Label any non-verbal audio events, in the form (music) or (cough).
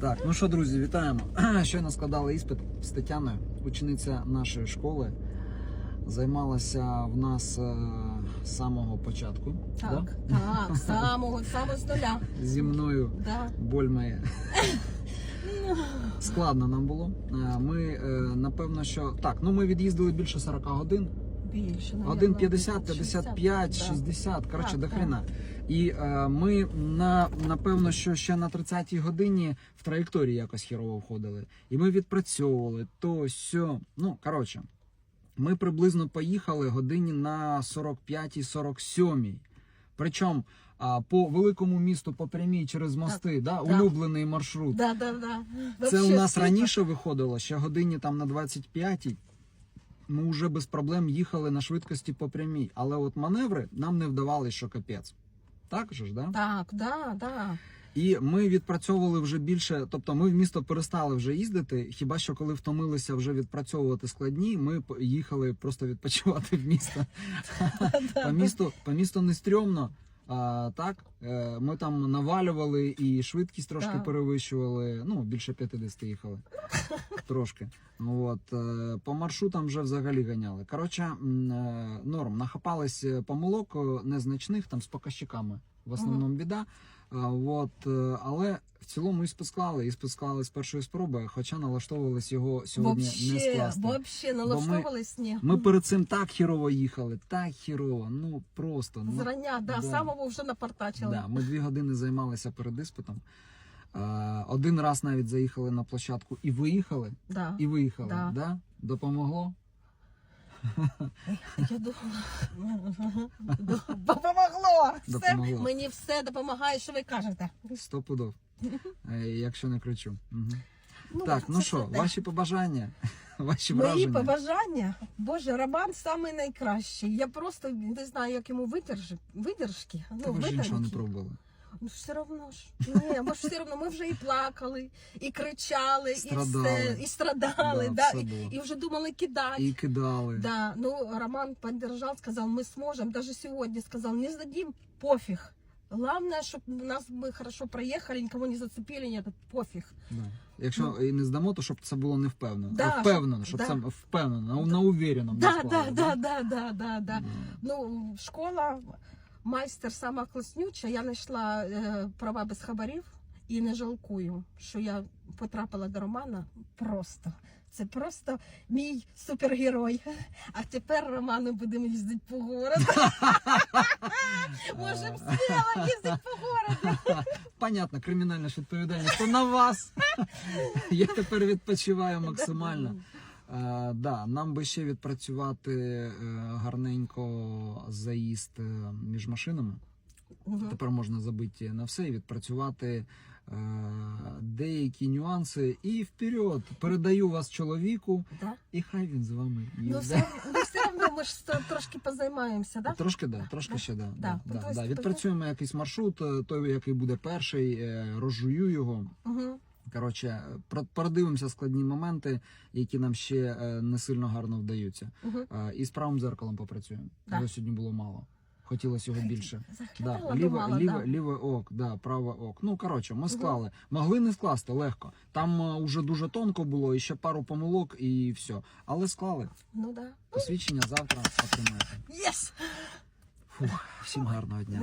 Так, ну що, друзі, вітаємо. (clears throat) Щойно складали іспит з Тетяною, учениця нашої школи. Займалася в нас е, з самого початку. Так, так, самого, саме з нуля. Да? Зі мною Да. боль моя. (laughs) Складно нам було. Е, Ми е, напевно, що так, ну ми від'їздили більше 40 годин. Більше, наверно, 1, 50, 60, 55, да. 60, коротше, до хрена. І е, ми на напевно, що ще на 30-й годині в траєкторії якось хірово входили. І ми відпрацьовували то сьо. Ну, коротше, ми приблизно поїхали годині на 45-й, 47-й. Причому а, по великому місту по прямій через мости, да, да. улюблений маршрут. Да, да, да. Це у нас супер. раніше виходило, ще годині там на 25-й. Ми вже без проблем їхали на швидкості по прямій. Але от маневри нам не вдавали, що капець. Так же ж, да? Так, да, да. І ми відпрацьовували вже більше. Тобто ми в місто перестали вже їздити. Хіба що коли втомилися вже відпрацьовувати складні, ми їхали просто відпочивати в місто. (laughs) По місту, по місту не стрьомно. А, так, Е, ми там навалювали і швидкість трошки Так. перевищували. Ну, більше 50 їхали. (laughs) Трошки. От, е, по маршрутам вже взагалі ганяли. Коротше, е, норм. Нахапались помилок незначних, там з показчиками. В основному біда. От, е, але в цілому іспит склали. Іспит склали з першої спроби, хоча налаштовувались його сьогодні не Вообще, скласти. вообще налаштовувались ні. Ми перед цим так хірово їхали, так хірово, ну просто. Ну, Зрання, да, да. самого вже напортачили. да, ми дві години займалися перед іспитом. Е, один раз навіть заїхали на площадку і виїхали, Да. і виїхали. Да. Да. Допомогло? Я думала, допомогло. Все, Допомогло. мені все допомагає, що ви кажете. Сто пудов. Е, якщо не кричу. Угу. Ну, так, ну це що, ваші побажання, (laughs) ваші Мої враження. побажання. Боже, Роман самий найкращий. Я просто не знаю, як йому видерж... видержки. Та Ну, ви ж нічого не витримки. пробували. Ну все одно ж. Ні, бо ж все одно ми вже і плакали, і кричали, і Страдали. все, і страдали, Да, да, все і, було. і вже думали кидати. І кидали. Да, ну Роман поддержал, сказал, мы сможем. Даже сегодня сказал, не сдадим, пофиг. Главное, чтобы нас мы хорошо проехали, никого не зацепили, нет, пофиг. Да. Якщо і не здамо, то щоб це було не впевнено. Ну. Да, а впевнено, щоб- щоб да. це впевнено, на, на увереному. Да, склали, да, да, да, да, да, да. Да. Ну, школа, майстер сама класнюча. Я знайшла е, права без хабарів і не жалкую, що я потрапила до Романа просто. Це просто мій супергерой. А тепер Роману будемо їздити по городу. (laughs) Можемо сміло їздити по городу. Понятно, кримінальна ж відповідальність то на вас. Я тепер відпочиваю (laughs) максимально. Е, да, нам би ще відпрацювати е, гарненько заїзд е, між машинами. Мгм. Тепер можна забити на все і відпрацювати е, деякі нюанси. І вперед передаю вас чоловіку, Да? і хай він з вами Ну, все, ну, все одно ми ж трошки позаймаємося, да? Трошки да, трошки Да. ще да. Да. да, да, да. Відпрацюємо якийсь маршрут, той, який буде перший, розжую його. Угу. Коротше, про- продивимося складні моменти, які нам ще е, не сильно гарно вдаються. Угу. Е, І з правим зеркалом попрацюємо. Да. Його сьогодні було мало. Хотілося його більше. Да, ліве, ліве, ліве ок, да, праве ок. Ну коротше, ми склали. Могли не скласти легко. Там е, уже дуже тонко було, і ще пару помилок, і все. Але склали. Ну да. Посвідчення завтра отримаєте. Єс! Фух, всім гарного дня.